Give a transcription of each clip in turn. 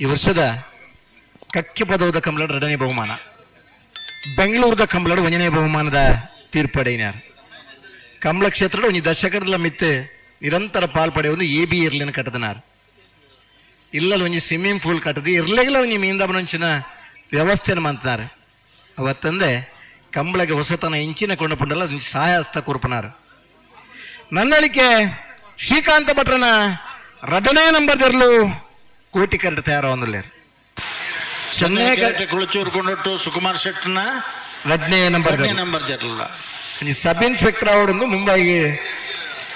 ಈ ವರ್ಷದ ಕಕ್ಕೆ ಪದವದ ಕಂಬಳದ ಎರಡನೇ ಬಹುಮಾನ. ಬೆಂಗಳೂರದ ಕಂಬಳ ಒಂದನೇ ಬಹುಮಾನದ ತೀರ್ಪಡೆಯಿನಾರ್ ಕಂಬಳ ಕ್ಷೇತ್ರದ ಒಂಜಿ ದಶಕದ ಮಿತ್ತೆ ನಿರಂತರ ಪಾಲ್ಪಡೆ ಒಂದು ಎ ಬಿ ಇರ್ಲಿನ ಕಟ್ಟದನಾರ್. ಇಲ್ಲಲ್ಲ ಒಂಜಿ ಸ್ವಿಮ್ಮಿಂಗ್ ಪೂಲ್ ಕಟ್ಟದು ಇರ್ಲಿಲ್ಲ ಒಂಜಿ ಮೀಂದಬನಂಚಿನ ವ್ಯವಸ್ಥೆನ ಮಂತನಾರ್ ಅವತ್ತಂದೆ ಕಂಬಳಗೆ ಹೊಸತನ ಇಂಚಿನ ಕೊಂಡ ಪುಂಡಲ್ಲ ಒಂಜಿ ಸಹಾಯ ಹಸ್ತ ಕೂರ್ಪನಾರ್. ನನ್ನಳಿಕೆ ಶ್ರೀಕಾಂತ ಭಟ್ರನ ರಡನೇ ನಂಬರ್ ಕರಡು ಒಂದಲ್ಲೇರು ಚೆನ್ನೈ ಕೆರೆಟೆ ಕುಳಚೂರು ಕೊಂಡೊಟ್ಟು ಸುಕುಮಾರ್ ಶೆಟ್ಟನ ಎರಡನೇ ನಂಬರ್ ಎರಡನೇ ನಂಬರ್ ಜರಲ್ಲ ಈ ಸಬ್ ಇನ್ಸ್ಪೆಕ್ಟರ್ ಅವಡೊಂದು ಮುಂಬೈಗೆ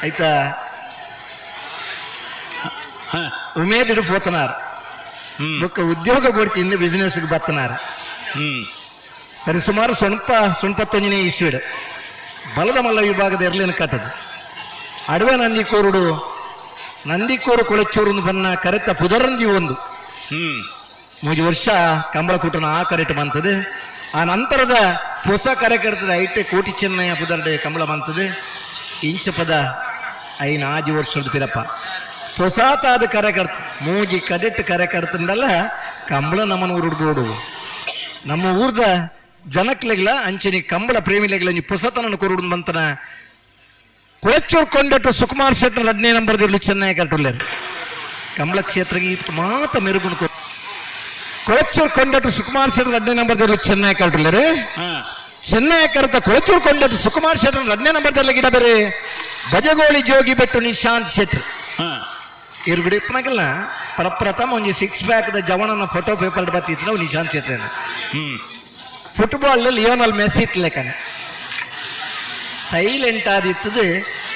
ಆಯ್ತಾ? ಹ. ಉಮೇದ್ ಇಡು ಪೋತನಾರ್. ಬೊಕ್ಕ ಉದ್ಯೋಗ ಕೊಡ್ತಿ ಇನ್ನು ಬಿಸ್ನೆಸ್ಗೆ ಬತ್ತನಾರ್. ಸರಿ ಸುಮಾರು ಸೊಣಪ ಸೊಣಪತ್ತೊಂಜನೇ ಇಸ್ವಿಡ್. ಬಲದ ಮಲ್ಲ ವಿಭಾಗದ ಎರ್ಲಿನ ಕಟ್ಟದು. ಅಡವೆ ನಂದಿಕೋರುಡು ನಂದಿಕೋರು ಕೊಳಚೂರು ಬನ್ನ ಕರೆತ ಪುದರಂಜಿ ಒಂದು. ಹ್ಮ್. ಮೂಜು ವರ್ಷ ಕಂಬಳ ಕೂಟನ ಆ ಕರೆಟ್ ಬಂತದೆ. ಆ ನಂತರದ ಹೊಸ ಕರೆ ಕರೆತದ ಐಟೆ ಕೋಟಿ ಚೆನ್ನಯ್ಯ ಪುದರ್ಡೆ ಕಂಬಳ ಬಂತದೆ. ಇಂಚ ಪದ ಐನ ಆಜಿ ವರ್ಷದ ಪಿರಪ್ಪ ಹೊಸಾತಾದ ಕರೆ ಕರ್ತ ಮೂಜಿ ಕಡೆಟ್ ಕರೆ ಕರ್ತಂದಲ್ಲ ಕಂಬಳ ನಮ್ಮನ ಊರುಡ್ಬೋಡು ನಮ್ಮ ಊರ್ದ ಜನಕ್ಲೆಗ್ಲ ಅಂಚನಿ ಕಂಬಳ ಪ್ರೇಮಿಲೆಗ್ಲ ನೀ ಹೊಸತನ ಕೊರುಡು ಬಂತನ ಕುಳಚೂರ್ ಕೊಂಡಟ್ಟು ಸುಕುಮಾರ್ ಶೆಟ್ಟರ್ ಹದಿನೈದು ನಂಬರ್ದಿರ್ಲು ಚೆನ್ನೈ ಕರ್ಟುಲ್ಲೇರು ಕಮಲ ಕ್ಷೇತ್ರಕ್ಕೆ ಮಾತ್ರ ಮೆರು ಮೆರುಗುಣ ಕೊಳಚೂರ್ ಕೊಂಡಟ್ಟು ಸುಕುಮಾರ್ ಶೆಟ್ಟರ್ ಹದಿನೈದು ನಂಬರ್ದಿರ್ಲು ಚೆನ್ನೈ ಕರ್ಟುಲ್ಲೇರು ಚೆನ್ನೈ ಕರೆತ ಕೊಳಚೂರ್ ಕೊಂಡಟ್ಟು ಸುಕುಮಾರ್ ಶೆಟ್ಟರ್ ಹದಿನೈದು ನಂಬರ್ದಲ್ಲಿ ಗಿಡ ಬೇರೆ. ಬಜಗೋಳಿ ಜೋಗಿ ಬೆಟ್ಟು ನಿಶಾಂತ್ ಶೆಟ್ಟರ್. ಇವ್ರ ಬಿಡಿ ಇಪ್ಪನಾಗಲ್ಲ ಪ್ರಪ್ರಥಮ ಒಂದು ಸಿಕ್ಸ್ ಬ್ಯಾಕ್ ದ ಜವನನ ಫೋಟೋ ಪೇಪರ್ ಬತ್ತಿತ್ತು ನಾವು Nishant Shettar football Lionel Messi ಇಟ್ಲೆಕ್ಕನೆ silent ಆದಿತ್ತದು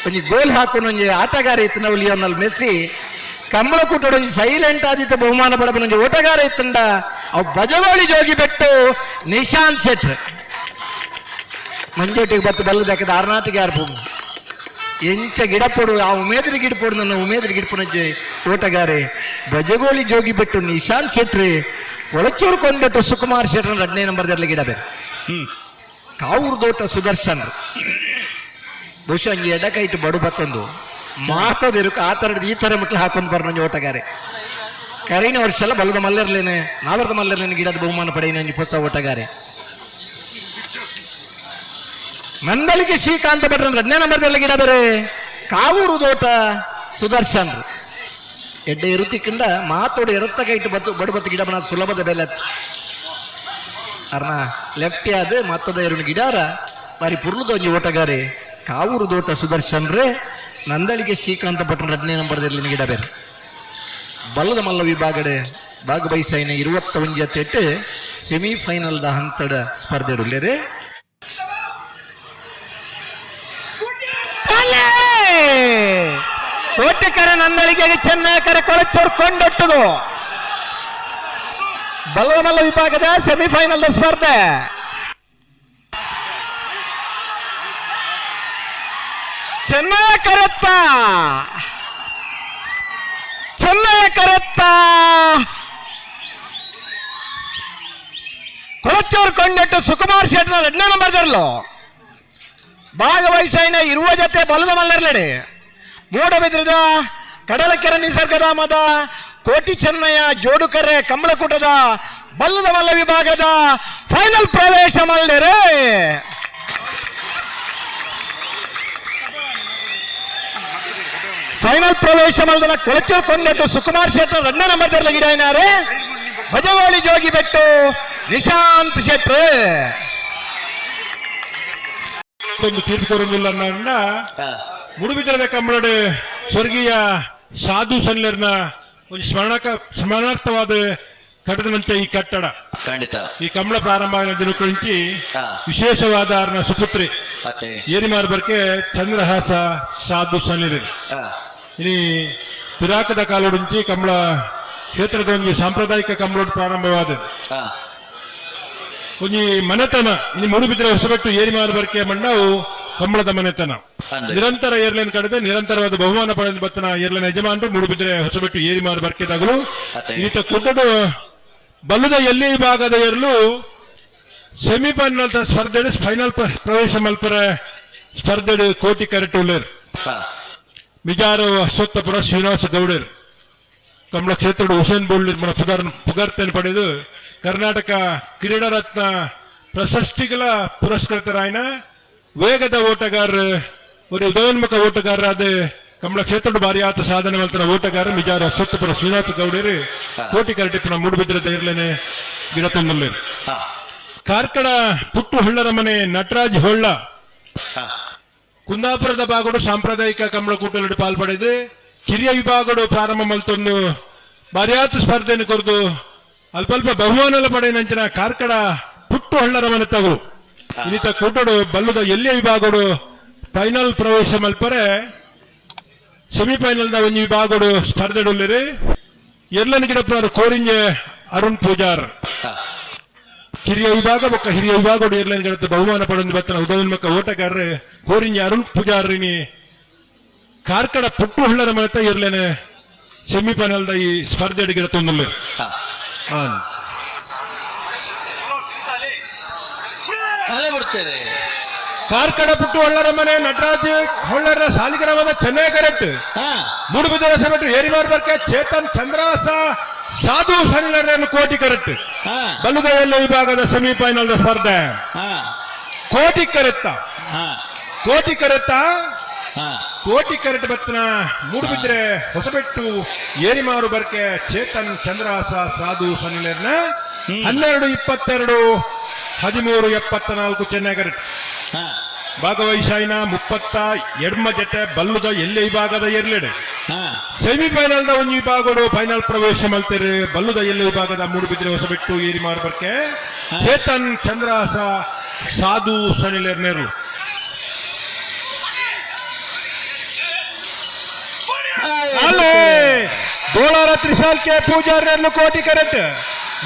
ಒಂಜಿ ಗೋಲ್ ಹಾಕೊಂಡು ಒಂಜಿ ಆಟಗಾರ ಇತ್ತು ನಾವು ಲಿಯೋನಲ್ ಮೆಸ್ಸಿ. ಕಂಬಳ ಕೂಟೋಡು ಒಂಜಿ ಸೈಲೆಂಟ್ ಆದಿತ್ತು ಬಹುಮಾನ ಪಡಬನ ಒಂಜಿ ಓಟಗಾರ ಇತ್ತಂಡ. ಅವು ಬಜಗೋಳಿ ಜೋಗಿ ಬೆಟ್ಟು ನಿಶಾಂತ್ ಶೆಟ್ರ್. ಮಂಜೋಟಿಗೆ ಬತ್ತು ಬಲ್ಲದಕ್ಕೆ ಅರ್ನಾಥಿಗೆ ಯಾರು ಎಂಚ ಗಿಡ ಪೊಡು ಆ ಉಮೇದ್ರಿ ಗಿಡ ಪೊಡು ನನ್ನ ಉಮೇದ್ರಿ ಗಿಡ ಓಟಗಾರೆ. ಬಜಗೋಳಿ ಜೋಗಿ ಬೆಟ್ಟು ನಿಶಾಂತ್ ಶೆಟ್ರಿ. ಒಳಚೂರು ಕೊಂಡ್ಬಿಟ್ಟು ಸುಕುಮಾರ್ ಶೆಟ್ರನ್ ಹದಿನೈದು ನಂಬರ್ದಲ್ಲಿ ಗಿಡ ಬೇರೆ ಹ್ಮ್. ಕಾವೂರು ದೋಟ ಸುದರ್ಶನ್. ಬಹುಶಃ ಹಂಗೆ ಎಡಕೈಟ್ ಬಡು ಬತ್ತೊಂದು. ಮಾತದಿರುಕ ಆ ಥರದ್ದು ಈ ಥರ ಮಟ್ಲು ಹಾಕೊಂಡು ಬರ್ನ ಓಟಗಾರೆ. ಕರೀನ ವರ್ಷ ಎಲ್ಲ ಬಲದ ಮಲ್ಲರ್ಲೇನೆ ನಾವರದ ಮಲ್ಲರ್ಲೇನೆ ಗಿಡದ ಬಹುಮಾನ ಪಡೆಯ ಹೊಸ ಓಟಗಾರೆ. ನಂದಲಿಗೆ ಶ್ರೀಕಾಂತ ಭಟ್ರ ಎರಡನೇ ನಂಬರ್ದೆಲ್ಲ ಗಿಡ ಬೇರೆ. ಕಾವೂರು ದೋಟ ಸುದರ್ಶನ್. ಎಡ್ಡೆ ಇರುತ್ತಿಕ್ಕಿಂದ ಮಾತೋಡು ಎರತ್ತ ಕೈಟ್ ಬತ್ತು, ಬಡ ಬತ್ತು ಗಿಡ ಬನ ಸುಲಭದ ಬೆಲೆ ಅರ್ನ ಲೆಫ್ಟಿ ಆದ ಮತ್ತದ ಎರಡು ಗಿಡಾರ, ಬಾರಿ ಪುರ್ಲುದೊಂಜಿ ಓಟಗಾರೆ. ಕಾವೂರು ದೋಟ ಸುದರ್ಶನ್ ರೇ ನಂದಳಿಗೆ ಶ್ರೀಕಾಂತ ಭಟ್ರ ಹದಿನೈದು ನಂಬರ್ದಲ್ಲಿ ನಿಮಗೆ ಬೇರೆ. ಬಲ್ಲದ ಮಲ್ಲ ವಿಭಾಗಡೆ ಭಾಗವಹಿಸಿನ ಇರುವತ್ತ ಒಂಜಿ ತೆಟ್ಟು ಸೆಮಿಫೈನಲ್ದ ಹಂತದ ಸ್ಪರ್ಧೆ ಉಳ್ಳೇರೆ ಕೋಟಿಕರ ನಂದಳಿಗೆ ಚೆನ್ನಕರ ಕೊಳಚೋರ್ ಕೊಂಡೊಟ್ಟದು. ಬಲ್ಲದ ಮಲ್ಲ ವಿಭಾಗದ ಸೆಮಿಫೈನಲ್ದ ಸ್ಪರ್ಧೆ. ಚೆನ್ನೈ ಕರೆತ್ತ ಚೆನ್ನಯ ಕರೆತ್ತ ಕೊಳಚೂರು ಕೊಂಡಟ್ಟು ಸುಕುಮಾರ್ ಶೆಟ್ನ ಎರಡನೇ ನಂಬರ್ ತರಲು ಭಾಗವಹಿಸೈನ ಇರುವ ಜೊತೆ ಬಲದ ಮಲ್ಲರ್ಲಡಿ. ಮೂಡ ಬಿದ್ರದ ಕಡಲಕೆರೆ ನಿಸರ್ಗಧಾಮದ ಕೋಟಿ ಚೆನ್ನಯ್ಯ ಜೋಡುಕರೆ ಕಮಲಕೂಟದ ಬಲ್ಲದ ಮಲ್ಲ ವಿಭಾಗದ ಫೈನಲ್ ಪ್ರವೇಶ ಮಲ್ಲರೆ. ಫೈನಲ್ ಪ್ರವೇಶ ಮಾಡಿದ ಕೊಳಚೂರು ಕೊಂಡಟ್ಟು ಸುಕುಮಾರ್ ಶೆಟ್ಟರ್ ರನ್ನ ನಂಬರ್ ತರಲು ಗಿಡ ಭಜವಾಳಿ ಜೋಗಿ ಬೆಟ್ಟು ನಿಶಾಂತ್ ಶೆಟ್ರ್. ಹ. ಮುಡುಬಿದ್ದರದ ಕಂಬಳಡೆ ಸ್ವರ್ಗೀಯ ಸಾಧು ಸನ್ಲರ್ನ ಒಂದು ಸ್ಮರಣಕ ಸ್ಮರಣಾರ್ಥವಾದ ಕಟ್ಟದಂತೆ ಈ ಕಟ್ಟಡ. ಖಂಡಿತ. ಈ ಕಂಬಳ ಪ್ರಾರಂಭ ಆಗಿನ ದಿನ ಹಾ. ವಿಶೇಷವಾದ ಸುಪುತ್ರಿ. ಮತ್ತೆ? ಏರಿಮಾರ್ ಬರ್ಕೆ ಚಂದ್ರಹಾಸ ಸಾಧು ಸನ್ಲಿರ್ ಇನಿ ಪಿರಾಕದ ಕಾಲೋಡುಂಚಿ ಕಂಬಳ ಕ್ಷೇತ್ರದ ಒಂದು ಸಾಂಪ್ರದಾಯಿಕ ಕಂಬಳೋಡು ಪ್ರಾರಂಭವಾದ. ಒಂದು ಒಂಜಿ ಮನೆತನ ಇಲ್ಲಿ ಮುಡುಬಿದ್ರೆ ಹೊಸಬಟ್ಟು ಏರಿಮಾರ್ ಬರಕೆ ಮಣ್ಣವು ಕಂಬಳದ ಮನೆತನ. ನಿರಂತರ ಏರ್ಲೈನ್ ಕಡೆದ ನಿರಂತರವಾದ ಬಹುಮಾನ ಪಡೆದ ಬತ್ತನ ಏರ್ಲೈನ್ ಯಜಮಾನರು ಮೂಡುಬಿದ್ರೆ ಏರಿ ಏರಿಮಾರ್ ಬರ್ಕೆದಾಗಲು ತಗಲು ಈತ ಕೊಟ್ಟಡು ಬಲ್ಲದ ಎಲ್ಲಿ ಭಾಗದ ಏರ್ಲು ಸೆಮಿಫೈನಲ್ ಸ್ಪರ್ಧೆ ಫೈನಲ್ ಪ್ರವೇಶ ಮಲ್ಪರ ಸ್ಪರ್ಧೆ ಕೋಟಿ ಕರೆಟ್ ಉಳ್ಳೇರ್. ಮಿಜಾರು ಅಶ್ವತ್ಥಪುರ ಶ್ರೀನಿವಾಸ ಗೌಡರ್. ಕಮಲ ಕ್ಷೇತ್ರದ ಹುಸೇನ್ ಬೋಲ್ಟ್ ಮನ ಪುಗಾರ್ ಪುಗಾರ್ತನೆ ಪಡೆದು ಕರ್ನಾಟಕ ಕ್ರೀಡಾ ರತ್ನ ಪ್ರಶಸ್ತಿಗಳ ಪುರಸ್ಕೃತರಾಯನ ವೇಗದ ಓಟಗಾರ ಒಂದು ಉದಯೋನ್ಮುಖ ಓಟಗಾರರಾದ ಕಮಲ ಕ್ಷೇತ್ರದ ಬಾರಿ ಆತ ಸಾಧನೆ ಮಲ್ತನ ಓಟಗಾರ ಮಿಜಾರ ಅಶ್ವತ್ಥಪುರ ಶ್ರೀನಾಥ್ ಗೌಡರು. ಕೋಟಿ ಕರಟಿಪ್ಪನ ಮೂಡುಬಿದ್ರ ಇರ್ಲೇನೆ ಗಿಡ ಕಾರ್ಕಡ ಕಾರ್ಕಳ ಪುಟ್ಟು ಹೊಳ್ಳರ ಮನೆ ನಟರಾಜ್ ಹೊಳ್ಳ. ಕುಂದಾಪುರದ ಭಾಗಡು ಸಾಂಪ್ರದಾಯಿಕ ಕಮಲಕೂಟದಲ್ಲಿ ಪಾಲ್ಪಡೆದು ಕಿರಿಯ ವಿಭಾಗಡು ಪ್ರಾರಂಭ ಮಲ್ತೊಂದು ಮರ್ಯಾದ ಸ್ಪರ್ಧೆಯನ್ನು ಕೊರೆದು ಅಲ್ಪಲ್ಪ ಬಹುಮಾನಲ ಪಡೆಯನಂಚಿನ ಕಾರ್ಕಡ ಪುಟ್ಟು ಹಳ್ಳರ ಮನೆ ತಗು ಇನ್ನಿತ ಕೂಟಡು ಬಲ್ಲುದ ಎಲ್ಲಿಯ ವಿಭಾಗಡು ಫೈನಲ್ ಪ್ರವೇಶ ಮಲ್ಪರೆ ಸೆಮಿಫೈನಲ್ದ ಒಂದು ವಿಭಾಗಡು ಸ್ಪರ್ಧೆ ಎಲ್ಲನ ಗಿಡಪ್ಪ ಕೋರಿಂಜೆ ಅರುಣ್ ಪೂಜಾರ್. ಹಿರಿಯ ವಿಭಾಗ ಬೊಕ್ಕ ಹಿರಿಯ ವಿಭಾಗ ಏರ್ಲೈನ್ ಗಳತ್ತ ಬಹುಮಾನ ಪಡೆದು ಬತ್ತನ ಮಕ್ಕ ಓಟಗಾರರು ಕೋರಿಂಜ ಅರುಣ್ ಪೂಜಾರಿನಿ ಕಾರ್ಕಡ ಪುಟ್ಟು ಹುಳ್ಳರ ಮನೆತ ಇರ್ಲೇನೆ ಸೆಮಿಫೈನಲ್ ದ ಈ ಸ್ಪರ್ಧೆ ಅಡಿಗೆ ತೊಂದರೆ ಹಾ. ತಲೆ ಬಿಡ್ತೇನೆ ಕಾರ್ಕಡ ಪುಟ್ಟು ಹೊಳ್ಳರ ಮನೆ ನಟರಾಜ್ ಹೊಳ್ಳರ ಸಾಲಿಗ್ರಾಮದ ಚೆನ್ನೈ ಕರೆಕ್ಟ್. ಸೆಮೆಟ್ ಏರಿ ಮಾಡ್ಬರ್ಕೆ ಚೇತನ್ ಚಂದ್ರಾಸ ಸಾಧು ಸಣ್ಣ ಕೋಟಿ ಕರೆಕ್ಟ್ ಹಾ. ಬಲ್ಲುಗೈಯಲ್ಲಿ ವಿಭಾಗದ ಸೆಮಿಫೈನಲ್ ಸ್ಪರ್ಧೆ. ಹಾ. ಕೋಟಿ ಕರೆತ್ತ. ಹಾ. ಕೋಟಿ ಕರೆತ್ತ? ಹಾ. ಕೋಟಿ ಕರೆಟ್ ಬತ್ತನ ಮೂಡುಬಿದ್ರೆ ಹೊಸಬೆಟ್ಟು ಏರಿಮಾರು ಬರ್ಕೆ ಚೇತನ್ ಚಂದ್ರಾಸ ಸಾಧು ಸನಿಲರ್ನ ಹನ್ನೆರಡು ಇಪ್ಪತ್ತೆರಡು ಹದಿಮೂರು ಎಪ್ಪತ್ತ ನಾಲ್ಕು ಚೆನ್ನೈ ಕರೆಟ್. ಹಾ ಭಾಗವಹಿಸಾಯಿನ ಮುಪ್ಪತ್ತ ಎಡ್ಮ ಜೊತೆ ಬಲ್ಲುದ ಎಲ್ಲೆ ವಿಭಾಗದ ಏರ್ಲೆಡೆ? ಹಾ. ಸೆಮಿಫೈನಲ್ ದ ಒಂದು ವಿಭಾಗಗಳು ಫೈನಲ್ ಪ್ರವೇಶ ಮಲ್ತಾರೆ ಬಲ್ಲುದ ಎಲ್ಲೆ ವಿಭಾಗದ ಹೊಸ ಬಿಟ್ಟು ಏರಿ ಬರ್ಕೆ ಚೇತನ್ ಚಂದ್ರಹಾಸ ಸಾಧು ಸನಿಲ್ ಅಲ್ಲೇ ಬೋಳಾರ ತ್ರಿಶಾಲ್ ಕೆ ಕೋಟಿ ಕರೆಟ್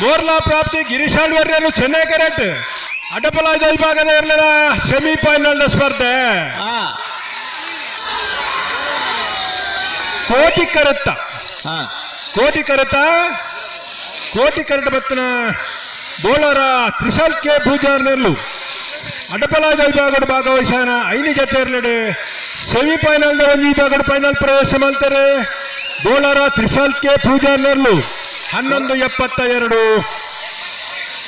ಮೋರ್ಲಾ ಪ್ರಾಪ್ತಿ ಗಿರೀಶ್ ಆಳ್ವರ್ಯನ್ನು ಚೆನ್ನೈ ಕರೆಟ್ ಅಡ್ಡಪಲಾಜ ವಿಭಾಗದ ಇರಲಿಲ್ಲ ಸೆಮಿಫೈನಲ್ ಸ್ಪರ್ಧೆ. ಹಾ. ಕೋಟಿ ಕರೆತ್ತ. ಹಾ. ಕೋಟಿ ಕರೆತ ಕೋಟಿ ಕರೆಟ್ ಬತ್ತನ ಬೋಳರ ತ್ರಿಶಲ್ ಕೆ ಪೂಜಾರ್ನೆಲ್ಲು ಅಡ್ಡಪಲಾಜ ವಿಭಾಗದ ಭಾಗವಹಿಸಾನ ಐದು ಸೆಮಿ ಫೈನಲ್ ಸೆಮಿಫೈನಲ್ ಒಂದು ವಿಭಾಗದ ಫೈನಲ್ ಪ್ರವೇಶ ಮಾಡ್ತಾರೆ. ಬೋಳರ ತ್ರಿಶಲ್ ಕೆ ಪೂಜಾರ್ನೆಲ್ಲು ಹನ್ನೊಂದು ಎಪ್ಪತ್ತ ಎರಡು.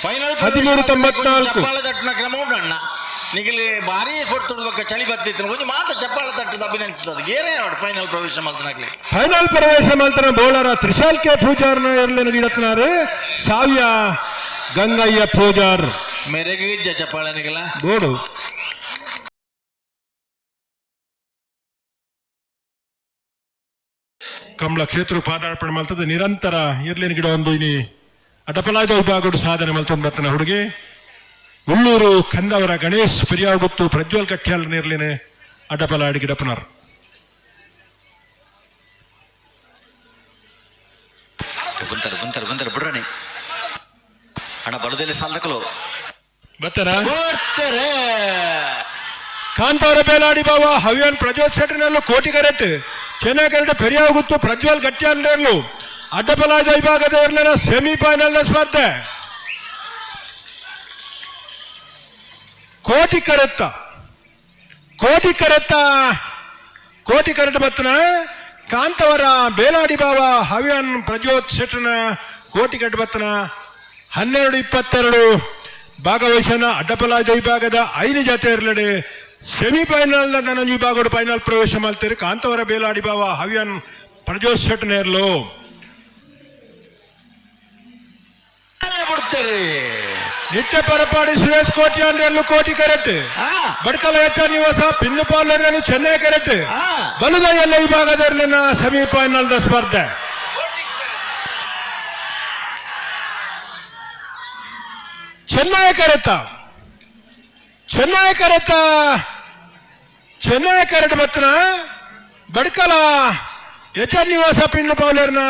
ಫೈನಲ್ ಹದಿಮೂರು ತೊಂಬತ್ನಾಲ್ಕು. ಚಪ್ಪಾಳ ತಟ್ಟಿನ ಕ್ರಮ ಉಂಟಣ್ಣ ಬಾರಿ ಭಾರಿ ಫೋರ್ತುಡ್ಬೇಕ ಚಳಿ ಬತ್ತಿತ್ತು ಒಂದು ಮಾತ್ರ ಚಪ್ಪಾಳ ತಟ್ಟದ ಅಭಿನಂದಿಸ್ತದೆ ಗೇರೇ ನೋಡಿ ಫೈನಲ್ ಪ್ರವೇಶ ಮಾಡ್ತಾನಾಗ್ಲಿ. ಫೈನಲ್ ಪ್ರವೇಶ ಮಾಡ್ತಾನೆ ಬೌಲರ ತ್ರಿಶಾಲ್ ಕೆ ಪೂಜಾರ್ನ ಇರ್ಲಿನ ಗಿಡತ್ನಾರು ಸಾವ್ಯ ಗಂಗಯ್ಯ ಪೂಜಾರ್. ಮೆರೆಗಿಜ್ಜ ಚಪ್ಪಾಳ ನಿಗಲ ಬೋಡು ಕಮಲ ಕ್ಷೇತ್ರ ಪಾದಾರ್ಪಣೆ ಮಾಡ್ತದೆ. ನಿರಂತರ ಇರ್ಲಿನ ಗಿಡ ಒಂದು ಇನಿ. ಅಟಪಲಾದ ವಿಭಾಗದ ಸಾಧನೆ ಮಲ್ತೊಂಬತ್ತನ ಹುಡುಗಿ ಉಳ್ಳೂರು ಕಂದವರ ಗಣೇಶ್ ಪೆರಿಯಾಗುತ್ತು ಪ್ರಜ್ವಲ್ ಕಟ್ಯಾಲ್ ನಿರ್ಲಿನೆ ಅಡಪಲಾಡಿ ಗಿಡಪನರ್ ಬಂತಾರೆ ಬಂತಾರೆ ಬಂತಾರೆ ಬಿಡ್ರಣಿ. ಅಣ್ಣ ಬಲದಲ್ಲಿ ಸಾಲದಕಲು ಬರ್ತಾರ? ಬರ್ತಾರೆ. ಕಾಂತಾರ ಬೇಲಾಡಿ ಬಾವ ಹವ್ಯಾನ್ ಪ್ರಜ್ವಲ್ ಶೆಟ್ಟರ್ನಲ್ಲೂ ಕೋಟಿ ಕರೆಟ್. ಚೆನ್ನಾಗಿ ಕರೆಟ್ ಪೆರಿಯಾಗುತ್ತು ಪ್ರಜ್ವಲ್ ಗಟ್ಯಾಲ್ನಲ್ಲೂ ಅಡ್ಡಪಲಾಜ ವಿಭಾಗದ ಎರಡನೇ ಸೆಮಿಫೈನಲ್ ಸ್ಪರ್ಧೆ. ಕೋಟಿ ಕರೆತ್ತ. ಕೋಟಿ ಕರೆತ್ತ. ಕೋಟಿ ಕರೆತ ಬತ್ತನ ಕಾಂತವರ ಬೇಲಾಡಿ ಬಾವ ಹವ್ಯನ್ ಪ್ರಜೋತ್ ಶೆಟ್ಟನ ಕೋಟಿ ಕರೆಟ್ ಬತ್ತನ ಹನ್ನೆರಡು ಇಪ್ಪತ್ತೆರಡು. ಭಾಗವಹಿಸನ ಅಡ್ಡಪಲಾಜ ವಿಭಾಗದ ಐದು ಜಾತಿ ಇರಲಡೆ ಸೆಮಿಫೈನಲ್ ನನ್ನ ವಿಭಾಗ ಫೈನಲ್ ಪ್ರವೇಶ ಮಾಡ್ತಾರೆ ಕಾಂತವರ ಬೇಲಾಡಿ ಬಾವ ಪ್ರಜೋತ್ ಶೆಟ್ಟನ ಶೆಟ್ಟನೇರ್ಲು ಬಿಡ್ತಾರೆ ನಿತ್ಯ ಪರಪಾಡಿ ಸುರೇಶ್ ಕೋಟಿ ಅಂದ್ರೆ ಕೋಟಿ ಕರೆಟ್ ಹಾ. ಬಡ್ಕಲ ಎತ್ತ ನಿವಾಸ ಪಿನ್ನು ಪಾಲನ್ನು ಚೆನ್ನೈ ಕರೆಟ್ ಬಲುದೈಯಲ್ಲ ಬಲದ ಎಲ್ಲ ವಿಭಾಗದಲ್ಲಿನ ಸೆಮಿಫೈನಲ್ ಸ್ಪರ್ಧೆ. ಚೆನ್ನೈ ಕರೆತ ಚೆನ್ನೈ ಕರೆತ ಚೆನ್ನೈ ಕರೆಟ್ ಬತ್ತನ ಬಡ್ಕಲ ಎಚ ನಿವಾಸ ಪಿನ್ನು ಬೌಲರ್ನ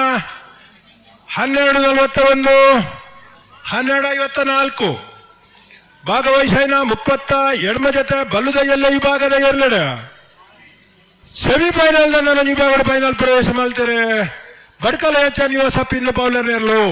ಹನ್ನೆರಡು ನಲವತ್ತ ಒಂದು ಹನ್ನೆರಡು ಐವತ್ತ ನಾಲ್ಕು ಭಾಗವಹಿಸಿನ ಮುಪ್ಪತ್ತ ಎಡಮ ಜೊತೆ ಬಲ್ಲುದ ಎಲ್ಲ ವಿಭಾಗದ ಎರಲೆಡೆ ಸೆಮಿಫೈನಲ್ ನನ್ನ ವಿಭಾಗದ ಫೈನಲ್ ಪ್ರವೇಶ ಮಾಡ್ತಾರೆ. ಬಡ್ಕಲ ಎತ್ತ ನಿವಾಸ ಸಪ್ಪಿನ ಬೌಲರ್ ನೆರಳು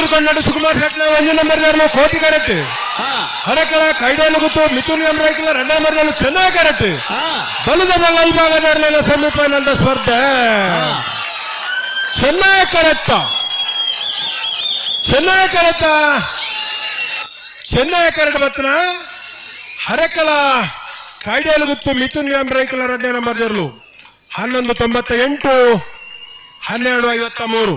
ಕೊಳತೂರು ಕನ್ನಡ ಸುಕುಮಾರ್ ಒಂದು ನಂಬರ್ ಕೋಟಿ ಕರೆಕ್ಟ್ ಹಾ. ಹರಕಳ ಕೈಡೇಲು ಗುತ್ತು ಮಿಥುನ್ ಎಂಬ್ರೈಕಲ ಎರಡನೇ ನಂಬರ್ ಚೆನ್ನಾಗಿ ಕರೆಕ್ಟ್ ಬಲದ ಮಲ್ಲ ವಿಭಾಗದ ಸೆಮಿಫೈನಲ್ ಸ್ಪರ್ಧೆ. ಚೆನ್ನಾಗಿ ಕರೆಕ್ಟ ಚೆನ್ನಾಗಿ ಕರೆಕ್ಟ ಚೆನ್ನಾಗಿ ಕರೆಕ್ಟ್ ಬತ್ತನ ಹರಕಲ ಕೈಡೇಲು ಗುತ್ತು ಮಿಥುನ್ ಎಂಬ್ರೈಕಲ ಎರಡನೇ ನಂಬರ್ ಜರ್ಲು ಹನ್ನೊಂದು ತೊಂಬತ್ತ ಎಂಟು ಹನ್ನೆರಡು ಐವತ್ತ ಮೂರು.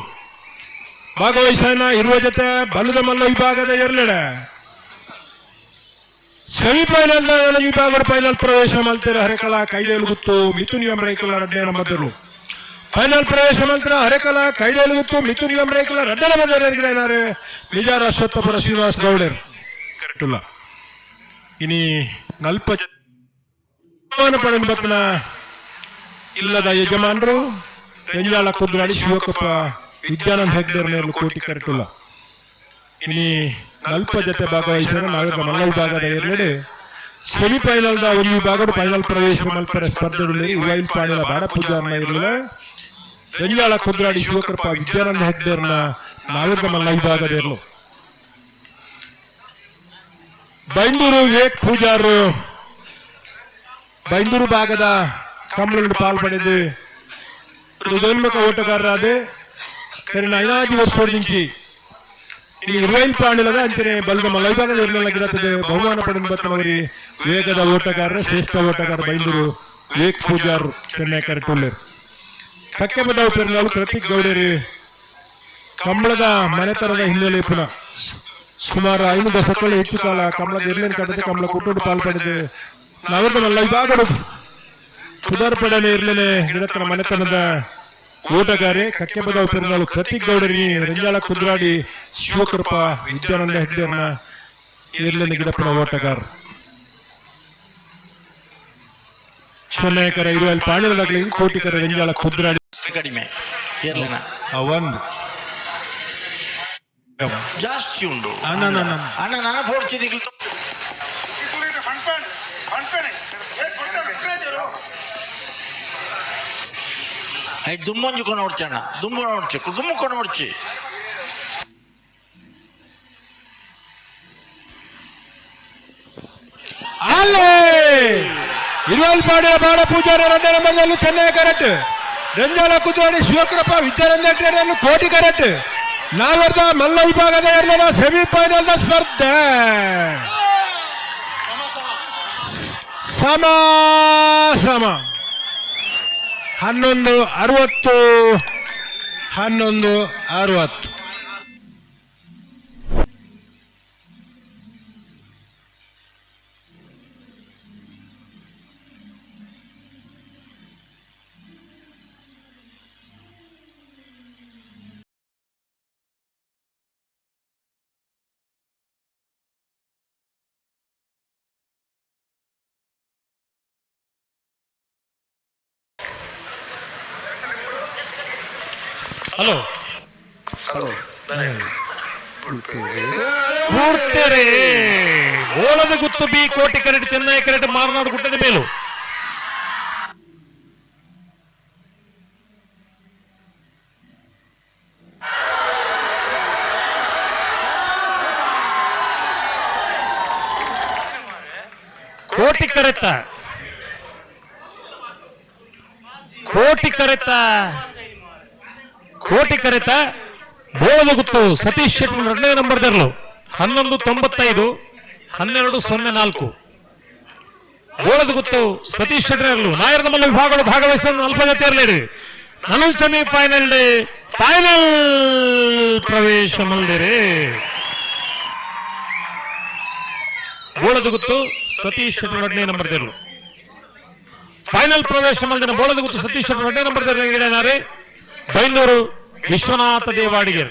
ಭಾಗವಹಿಸೋಣ, ಇರುವ ಜೊತೆ ಬಲದ ಮಲ್ಲ ವಿಭಾಗದ ಎರಡೆಡೆ ಸೆಮಿಫೈನಲ್ ವಿಭಾಗದ ಫೈನಲ್ ಪ್ರವೇಶ ಮಾಡ್ತಾರೆ ಹರೆಕಲ ಕೈಡೇಲು ಗುತ್ತು, ಮಿಥುನ್ ಎಂಬ್ರೈಕಲ ರಡ್ಡೆಯ ಮೊದಲು ಫೈನಲ್ ಪ್ರವೇಶ ಮಾಡ್ತೀರ ಹರೆಕಲ ಕೈಡೇಲು ಗುತ್ತು, ಮಿಥುನ್ ಎಂಬ್ರೈಕಲ ಎರಡನೇ ನಂಬರ್ ಏನಾರೆ ನಿಜಾರ ಅಶ್ವತ್ಥಪುರ ಶ್ರೀನಿವಾಸ್ ಗೌಡರ್. ಇಲ್ಲ ಇನಿ ನಲ್ಪ ಪಡೆದ ಇಲ್ಲದ ಯಜಮಾನರು ಎಂಜಾಳ ಕುದ್ರಾಡಿ ಶಿವಕಪ್ಪ. ವಿದ್ಯಾನಂದ ಮೇಲೆ ಕೋಟಿ ಕರೆಕ್ಟಲ್ಲ ಇನಿ ನಲ್ಪ ಜೊತೆ ಭಾಗವಹಿಸಿದ್ರೆ ನಾವೆಲ್ಲ ಮಲ್ಲ ವಿಭಾಗದ ಎರಡೆ ಸೆಮಿಫೈನಲ್ ದ ಒಂದು ವಿಭಾಗದ ಫೈನಲ್ ಪ್ರವೇಶ ಮಲ್ಪರ ಸ್ಪರ್ಧೆಗಳಲ್ಲಿ ವೈಲ್ ಪಾಣಿಲ ಬಾಡ ಪೂಜಾರನ ಇರಲಿಲ್ಲ. ತೆಂಜಾಳ ಕುದ್ರಾಡಿ ಶಿವಕೃಪ ವಿದ್ಯಾನಂದ ಹೆಗ್ಡೇರ್ನ ನಾವೆಲ್ಲ ಮಲ್ಲ ವಿಭಾಗದ ಇರಲು. ಬೈಂದೂರು ವಿವೇಕ್ ಪೂಜಾರು ಬೈಂದೂರು ಭಾಗದ ಕಂಬಳದಲ್ಲಿ ಪಾಲ್ಪಡೆದು ಹೃದಯೋನ್ಮುಖ ಓಟಗಾರರಾದ ಐನಾಜಿ ವರ್ಷ నుంచి ಈ ರೋಯಲ್ ಪಾಂಡಿಲದ ಅಂಚನೆ ಬಲದ ಮಲೈಭಾಗದ ಇರಲಾಗಿರುತ್ತದೆ ಬಹುಮಾನ ಪಡೆದು ಬತ್ತನವರಿ ವೇಗದ ಓಟಗಾರರ ಶ್ರೇಷ್ಠ ಓಟಗಾರ ಬೈಂದೂರು ವಿವೇಕ್ ಪೂಜಾರ್ ಚೆನ್ನೈ ಕರೆಟೊಳ್ಳೆರು ಕಕ್ಕೆ ಬದವು ಪೆರ್ನಾಳು ಪ್ರತೀಕ್ ಗೌಡರಿ ಕಂಬಳದ ಮನೆತನದ ಹಿನ್ನೆಲೆ ಪುನಃ ಸುಮಾರು ಐದು ದಶಕಗಳ ಹೆಚ್ಚು ಕಾಲ ಕಮಲದ ಎರಡನೇ ಕಟ್ಟದೆ ಕಮಲ ಕುಟುಂಬ ಪಾಲ್ಪಡಿದೆ ನಾವಿದ್ದ ಮಲೈಭಾಗರು ಸುಧಾರ್ಪಡನೆ ಇರ್ಲೇನೆ ಗಿಡತನ ಮನೆತನದ ಓಟಗಾರೆ ಕಕ್ಕೆಬದ ಉಪರಿನಾಳು ಪೆರುನಾಳು ಪ್ರತೀಕ್ ಗೌಡರಿ ರಂಜಾಳ ಕುದ್ರಾಡಿ ಶಿವಕೃಪ ವಿದ್ಯಾನಂದ ಹೆಗ್ದೇರ್ನ ಇರ್ಲೇನೆ ಗಿಡಪ್ಪನ ಓಟಗಾರ. ಶಿವನಾಯಕರ ಇರುವ ಪಾಣಿಗಳಾಗಲಿ ಕೋಟಿಕರ ರಂಜಾಳ ಕುದ್ರಾಡಿ. ಕಡಿಮೆ. ಒಂದು. ಜಾಸ್ತಿ ಉಂಟು. ಅಣ್ಣ, ಅಣ್ಣ, ಅಣ್ಣ. ಅಣ್ಣ ನನ್ನ ಪೋಡ್ಚಿ ನಿಖಿಲ್ ಐ ದುಮ್ಮೊಂಜು ಕೊಂಡು ಹೊಡ್ಚಣ್ಣ ದುಂಬು ನೋಡ್ಚಿ ದುಮ್ಮು ಕೊಂಡು ಹೊಡ್ಚಿ ಅಲ್ಲೇ ಇರುವಲ್ ಪಾಡಿನ ಬಾಡ ಪೂಜಾರ ಎರಡನೇ ನಂಬರ್ನಲ್ಲಿ ಚೆನ್ನೈ ಕರೆಕ್ಟ್ ರಂಜಾಲ ಕುದ್ರಾಡಿ ಶಿವಕೃಪ ವಿದ್ಯಾನಂದ ಹೆಗ್ಡೆರನ್ನು ಕೋಟಿ ಕರೆಕ್ಟ್ ನಾಲ್ವರ್ದ ಮಲ್ಲ ವಿಭಾಗದ ಎರಡನೇ ಸೆಮಿಫೈನಲ್ ಸ್ಪರ್ಧೆ ಸಮ ಸಮ ಹನ್ನೊಂದು ಅರವತ್ತು. ಹನ್ನೊಂದು ಅರವತ್ತು. ಹಲೋ ಕೂಡ್ತೇರೆ ಓಲದ ಗುತ್ತು ಬಿ ಕೋಟಿ ಕರೆಟ್ ಚೆನ್ನೈ ಕರೆಟ್ ಮಾರನಾಡು ಗುಡ್ಡದ ಮೇಲು ಕೋಟಿ ಕರೆತ ಕೋಟಿ ಕರೆತ ಕೋಟಿ ಕರೆತ ಬೋಳಗುತ್ತು ಸತೀಶ್ ಶೆಟ್ಟಿ ಎರಡನೇ ನಂಬರ್ ದರ್ಲು. ಹನ್ನೊಂದು ತೊಂಬತ್ತೈದು, ಹನ್ನೆರಡು ಸೊನ್ನೆ ನಾಲ್ಕು. ಬೋಳದ ಗುತ್ತು ಸತೀಶ್ ಶೆಟ್ಟರ್ಲು ನಾಯರ ನಮ್ಮಲ್ಲಿ ವಿಭಾಗಗಳು ಭಾಗವಹಿಸಿದ ಅಲ್ಪ ಇರಲಿ. ನಾನು ಫೈನಲ್ ಫೈನಲ್ ಫೈನಲ್ ಪ್ರವೇಶ ಮಲ್ದಿರಿ ಬೋಳದ ಗುತ್ತು ಸತೀಶ್ ಶೆಟ್ಟರ್ ಎರಡನೇ ನಂಬರ್ ದರ್ಲು. ಫೈನಲ್ ಪ್ರವೇಶ ಮಲ್ದಿನ ಬೋಳದ ಗುತ್ತು ಸತೀಶ್ ಶೆಟ್ಟರ್ ಎರಡನೇ ನಂಬರ್ ದರ್ಲಿ. ಬೈಂದೂರು ವಿಶ್ವನಾಥ ದೇವಾಡಿಗೆ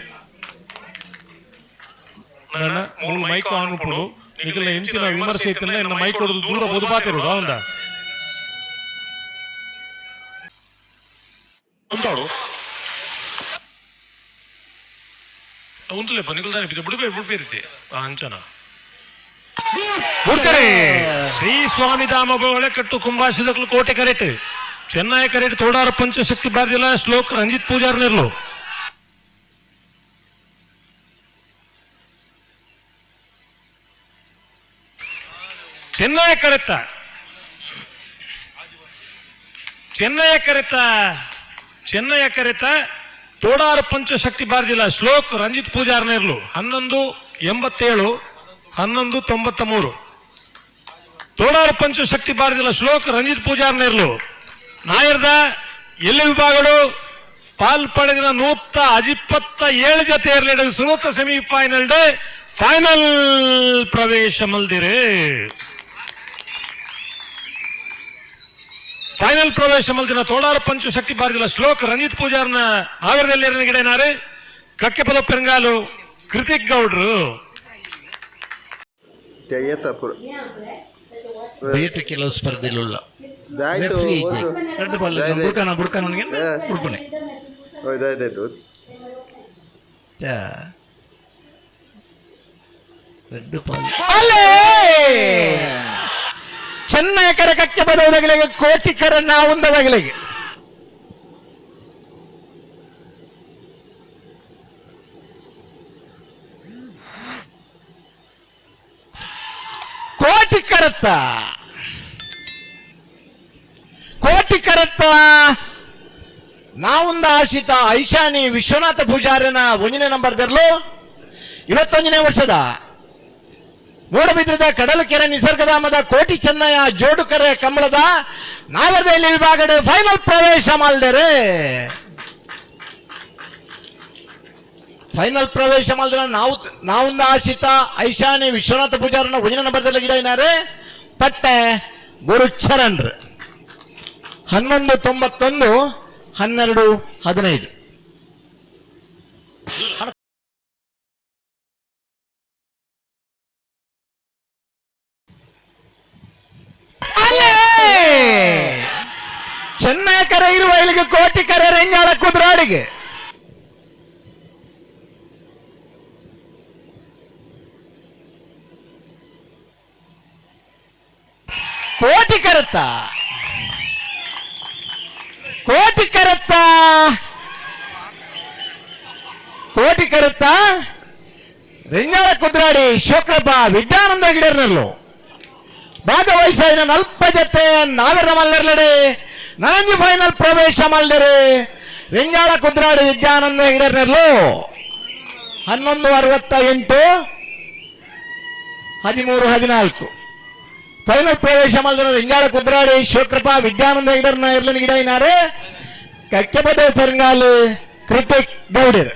ನನ್ನ ಮೂರು ಮೈಕ್ ಆನ್ ನಿಗಲ ಎಂತಿನ ವಿಮರ್ಶೆ ಐತಿಲ್ಲ ಇನ್ನು ಮೈಕ್ ಹೊಡೆದು ದೂರ ಬದುಪಾತಿರುಡು ಅವಂದ. ಉಂಟಾಡು. ಉಂಟುಲೆಪ್ಪ ನಿಗಲ್ದಾನೆ ಬಿಡುಬೇ ಬಿಡ್ಬೇರಿತಿ ಅಂಚನ. ಶ್ರೀ ಸ್ವಾಮಿ ದಾಮ ಒಳಕಟ್ಟು ಕುಂಭಾಶಿದಕ್ಲು ಕೋಟೆ ಕರೆಟ್. ಚೆನ್ನೈ ತೋಡಾರ ಪಂಚಶಕ್ತಿ ಬಾರ್ದಿಲ್ಲ, ಶ್ಲೋಕ ರಂಜಿತ್ ಪೂಜಾರ್ ನಿರ್ಲು ಚೆನ್ನೈ ಕರೆತ. ಚೆನ್ನೈ ಕರೆತ ಚೆನ್ನೈ ಕರೆತ, ತೋಡಾರ ಪಂಚಶಕ್ತಿ ಬಾರ್ದಿಲ್ಲ, ಶ್ಲೋಕ್ ರಂಜಿತ್ ಪೂಜಾರ್ ನಿರ್ಲು ಹನ್ನೊಂದು ಎಂಬತ್ತೇಳು, ಹನ್ನೊಂದು ತೊಂಬತ್ತ ಮೂರು ತೋಡಾರ ಪಂಚಶಕ್ತಿ ಬಾರ್ದಿಲ್ಲ, ಶ್ಲೋಕ್ ರಂಜಿತ್ ಪೂಜಾರ್ ನಿರ್ಲು ನಾಯರ್ದ ಎಲ್ಲಿ ವಿಭಾಗಗಳು? ಪಾಲ್ಪಡೆದಿನ ನೂತ ಅಜಿಪ್ಪತ್ತ ಏಳು ಜೊತೆ ಇರಲಿ ಸುನೂತ ಸೆಮಿಫೈನಲ್ ಡೇ ಫೈನಲ್ ಪ್ರವೇಶ ಮಲ್ದಿರೆ. ಫೈನಲ್ ಪ್ರವೇಶ ಮಲ್ದಿನ ತೋಳಾರ ಪಂಚು ಶಕ್ತಿ ಬಾರಿದಿಲ್ಲ ಶ್ಲೋಕ ರಂಜಿತ್ ಪೂಜಾರ್ನ ಆವರದಲ್ಲಿ ಗಿಡನಾರೆ ಕಕ್ಕೆಪದ ಪೆರಂಗಾಲು ಕೃತಿಕ್ ಗೌಡ್ರು. ಕೆಲವು pur. ಜಾಯಿಂಟ್ ಎರಡು ಪಲ್ಲೆ ಬುಡ್ಕನ ಬುಡ್ಕನ ನನಗೆ ಬುಡ್ಕನೆ ಓಯ್ ದೈ ದೈ ದೂತ್ ಯಾ ಎರಡು ಪಲ್ಲೆ ಅಲ್ಲೇ ಚೆನ್ನ ಕರಕಕ್ಕೆ ಬದೋದಗಳಿಗೆ ಕೋಟಿಕರನ್ನ ಒಂದದಗಳಿಗೆ ಕೋಟಿಕರತ್ತ ಕರತ್ತ ನಾವೊಂದ ಆಶಿತ ಐಶಾನಿ ವಿಶ್ವನಾಥ ಪೂಜಾರನ ಒಂದನೇ ನಂಬರ್ ದರ್ಲು? ಇವತ್ತೊಂದನೇ ವರ್ಷದ ಮೂಡಬಿದ್ರದ ಕಡಲಕೆರೆ ನಿಸರ್ಗಧಾಮದ ಕೋಟಿ ಚೆನ್ನಯ ಜೋಡುಕರೆ ಕಂಬಳದ ನಾಗರದಲ್ಲಿ ವಿಭಾಗದ ಫೈನಲ್ ಪ್ರವೇಶ ಮಾಡಿದರೆ ಫೈನಲ್ ಪ್ರವೇಶ ಮಾಲ್ದ ನಾವು, ನಾವುಂದ ಆಶಿತ ಐಶಾನಿ ವಿಶ್ವನಾಥ ಪೂಜಾರನ ಒಂದನೇ ನಂಬರ್ದಲ್ಲಿ ಗಿಡ ಏನಾರೆ? ಪಟ್ಟೆ ಗುರುಚರಣ್ರು ಹನ್ನೊಂದು ತೊಂಬತ್ತೊಂದು, ಹನ್ನೆರಡು ಹದಿನೈದು. ಅಲ್ಲೇ! ಚೆನ್ನೈ ಕರೆ ಇರುವ ಇಲ್ಲಿಗೆ ಕೋಟಿ ಕರೆ ರಂಗಾಳ ಕುದ್ರಾಡಿಗೆ ಕೋಟಿ ಕರತ್ತ ಕೋಟಿ ಕರತ್ತ ಕೋಟಿ ಕರತ್ತ ರೆಂಗಾಳ ಕುದ್ರಾಡಿ ಶೋಕ್ರಪ್ಪ ವಿದ್ಯಾನಂದ ಗಿಡರ್ನಲ್ಲೂ ಭಾಗವಹಿಸಿನ ನಲ್ಪ ಜತೆ ನಾವೆರ ಮಲ್ಲರ್ಲಡೆ ನನಂಜಿ ಫೈನಲ್ ಪ್ರವೇಶ ಮಲ್ದರೆ ರೆಂಗಾಳ ಕುದ್ರಾಡಿ ವಿದ್ಯಾನಂದ ಹಿಡರ್ನರ್ಲು ಹನ್ನೊಂದು ಅರವತ್ತ ಎಂಟು ಹದಿಮೂರು ಹದಿನಾಲ್ಕು ಫೈನಲ್ ಪ್ರವೇಶ ಮಲ್ದರೆ ರೆಂಗಾಳ ಕುದ್ರಾಡಿ ಶಿವಕೃಪಾ ವಿದ್ಯಾನಂದ ಹಿಡರ್ನ ಇರ್ಲಿನ ಗಿಡ ಏನಾರೆ ಕಕ್ಕೆ ಪದ ಪೆರಂಗಾಲು ಕೃತಿಕ್ ಗೌಡರ್